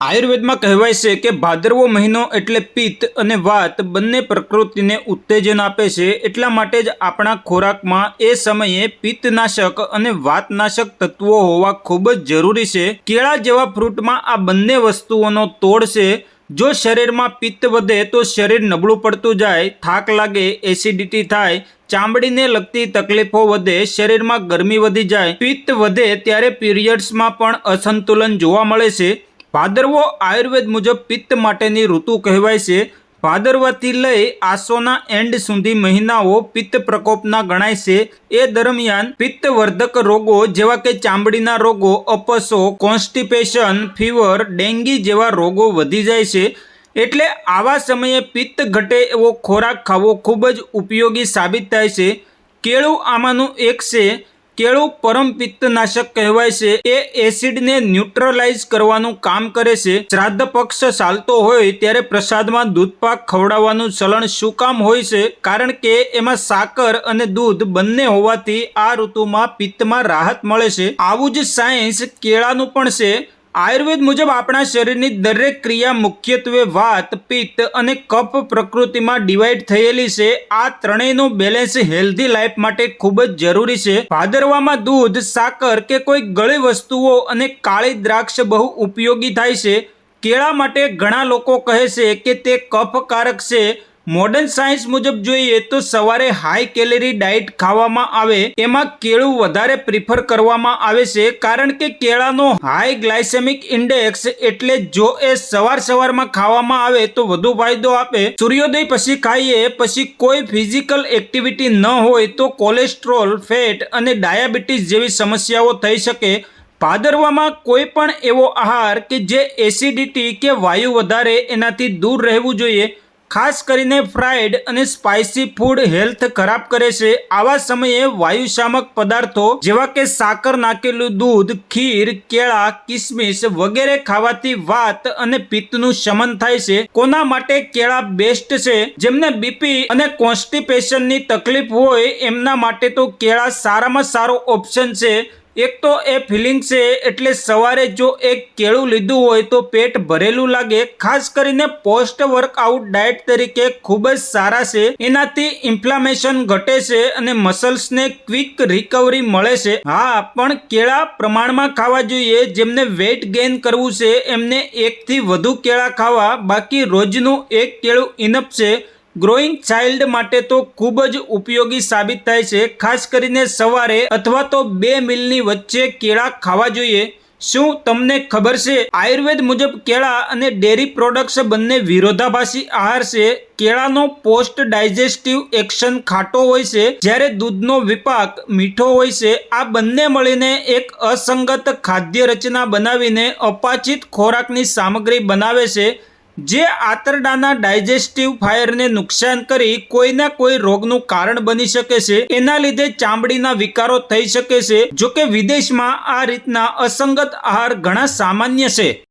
આયુર્વેદમાં કહેવાય છે કે ભાદરવો મહિનો એટલે પિત્ત અને વાત બંને પ્રકૃતિને ઉત્તેજન આપે છે. એટલા માટે જ આપણા ખોરાકમાં એ સમયે પિત્તનાશક અને વાતનાશક તત્વો હોવા ખૂબ જ જરૂરી છે. કેળા જેવા ફ્રૂટમાં આ બંને વસ્તુઓનો તોડ છે. જો શરીરમાં પિત્ત વધે તો શરીર નબળું પડતું જાય, થાક લાગે, એસિડિટી થાય, ચામડીને લગતી તકલીફો વધે, શરીરમાં ગરમી વધી જાય. પિત્ત વધે ત્યારે પીરિયડ્સમાં પણ અસંતુલન જોવા મળે છે. ભાદરવો આયુર્વેદ મુજબ પિત્ત માટેની ઋતુ કહેવાય છે. ભાદરવાથી લઈ આસોના એન્ડ સુધી મહિનાઓ પિત્ત પ્રકોપના ગણાય છે. એ દરમિયાન પિત્તવર્ધક રોગો જેવા કે ચામડીના રોગો, અપસો, કોન્સ્ટિપેશન, ફીવર, ડેન્ગી જેવા રોગો વધી જાય છે. એટલે આવા સમયે પિત્ત ઘટે એવો ખોરાક ખાવો ખૂબ જ ઉપયોગી સાબિત થાય છે. કેળું આમાંનું એક છે. કેળું પરમ પિત્તનાશક કહેવાય છે. એ એસિડને ન્યુટ્રલાઇઝ કરવાનું કામ કરે છે. શ્રાદ્ધ પક્ષ ચાલતો હોય ત્યારે પ્રસાદમાં દૂધપાક ખવડાવવાનું ચલણ શું કામ હોય છે? કારણ કે એમાં સાકર અને દૂધ બંને હોવાથી આ ઋતુમાં પિત્તમાં રાહત મળે છે. આવું જ સાયન્સ કેળાનું પણ છે. આયુર્વેદ મુજબ આપણા શરીરની દરેક ક્રિયા મુખ્યત્વે વાત, પિત્ત અને કફ પ્રકૃતિમાં ડિવાઈડ થયેલી છે. આ ત્રણેયનું બેલેન્સ હેલ્ધી લાઈફ માટે ખૂબ જ જરૂરી છે. ભાદરવામાં દૂધ, સાકર કે કોઈ ગળી વસ્તુઓ અને કાળી દ્રાક્ષ બહુ ઉપયોગી થાય છે. કેળા માટે ઘણા લોકો કહે છે કે તે કફકારક છે. મોડર્ન સાયન્સ મુજબ જોઈએ તો સવારે હાઈ કેલેરી ડાયટ ખાવામાં આવે, એમાં કેળું વધારે પ્રિફર કરવામાં આવે છે, કારણ કે કેળાનો હાઈ ગ્લાયસેમિક ઇન્ડેક્સ એટલે જો એ સવાર સવારમાં ખાવામાં આવે તો વધુ ફાયદો આપે. સૂર્યોદય પછી ખાઈએ, પછી કોઈ ફિઝિકલ એક્ટિવિટી ન હોય તો કોલેસ્ટ્રોલ ફેટ અને ડાયાબિટીસ જેવી સમસ્યાઓ થઈ શકે. ભાદરવામાં કોઈ પણ એવો આહાર કે જે એસિડિટી કે વાયુ વધારે એનાથી દૂર રહેવું જોઈએ. ખાસ કરીને ફ્રાઈડ અને સ્પાઇસી ફૂડ હેલ્થ ખરાબ કરે છે. આવા સમયે વાયુશામક પદાર્થો જેવા કે સાકર નાખેલું દૂધ, ખીર, કેળા, કિસમિસ વગેરે ખાવાથી વાત અને પિત્તનું શમન થાય છે. કોના માટે કેળા બેસ્ટ છે? જેમને બીપી અને કોન્સ્ટિપેશનની તકલીફ હોય, એમના માટે તો કેળા સારામાં સારો ઓપ્શન છે. એક તો એ ફિલિંગ છે, એટલે સવારે જો એક કેળું લીધું હોય તો પેટ ભરેલું લાગે. ખાસ કરીને પોસ્ટ વર્કઆઉટ ડાયટ તરીકે ખૂબ જ સારા છે. એનાથી ઇન્ફ્લામેશન ઘટે છે અને મસલ્સને ક્વિક રિકવરી મળે છે. હા, પણ કેળા પ્રમાણમાં ખાવા જોઈએ. જેમને વેઇટ ગેઇન કરવું છે, એમને એકથી વધુ કેળા ખાવા. બાકી રોજનું એક કેળું ઇનફ છે. ગ્રોઈંગ ચાઇલ્ડ માટે તો ખૂબ જ ઉપયોગી સાબિત થાય છે. ખાસ કરીને સવારે અથવા તો બે મિલની વચ્ચે કેળા ખાવા જોઈએ. શું તમને ખબર છે? આયુર્વેદ મુજબ કેળા અને ડેરી પ્રોડક્ટ્સ બંને વિરોધાભાસી આહાર છે. કેળાનો પોસ્ટ ડાયજેસ્ટિવ એક્શન ખાટો હોય છે. જ્યારે દૂધનો વિપાક મીઠો હોય છે. આ બંને મળીને એક અસંગત ખાદ્ય રચના બનાવીને અપાચિત ખોરાકની સામગ્રી બનાવે છે. જે આંતરડાના ડાયજેસ્ટિવ ફાયરને નુકસાન કરી કોઈના કોઈ રોગનું કારણ બની શકે છે, એના લીધે ચામડીના વિકારો થઈ શકે છે જો કે વિદેશમાં આ રીતના અસંગત આહાર ઘણા સામાન્ય છે.